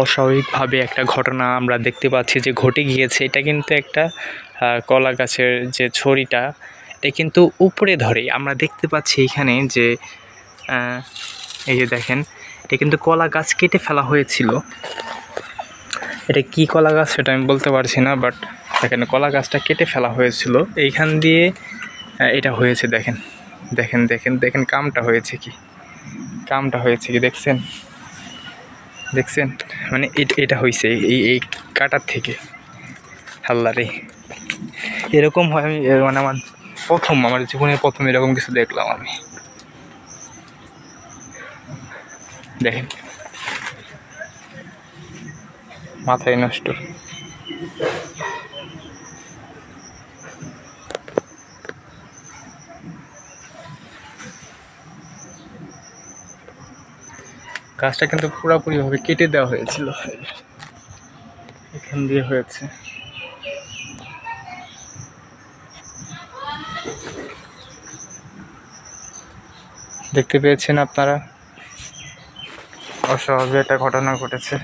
অস্বাভাবিকভাবে একটা ঘটনা আমরা দেখতে পাচ্ছি যে ঘটে গিয়েছে। এটা কিন্তু একটা কলা গাছের যে ছড়িটা, এটা কিন্তু উপরে ধরে। আমরা দেখতে পাচ্ছি এখানে যে এই যে দেখেন, এটা কিন্তু কলা গাছ কেটে ফেলা হয়েছিল। এটা কি কলা গাছ সেটা আমি বলতে পারছি না বাট দেখেন, কলা গাছটা কেটে ফেলা হয়েছিল। এইখান দিয়ে এটা হয়েছে, দেখেন। দেখেন দেখেন দেখেন, কামটা হয়েছে কি? কামটা হয়েছে কি, দেখছেন? দেখছেন? মানে এটা হয়েছে এই এই কাটার থেকে। হাল্লারে এরকম হয় আমি মানে আমার প্রথম, আমার জীবনে প্রথম এরকম কিছু দেখলাম আমি। দেখেন। মাথায় নষ্ট। গাছটা কিন্তু পুরোপুরিভাবে কেটে দেওয়া হয়েছিল। এখান দিয়ে হয়েছে। দেখতে পেয়েছেন আপনারা? অস্বাভাবিক একটা ঘটনা ঘটেছে।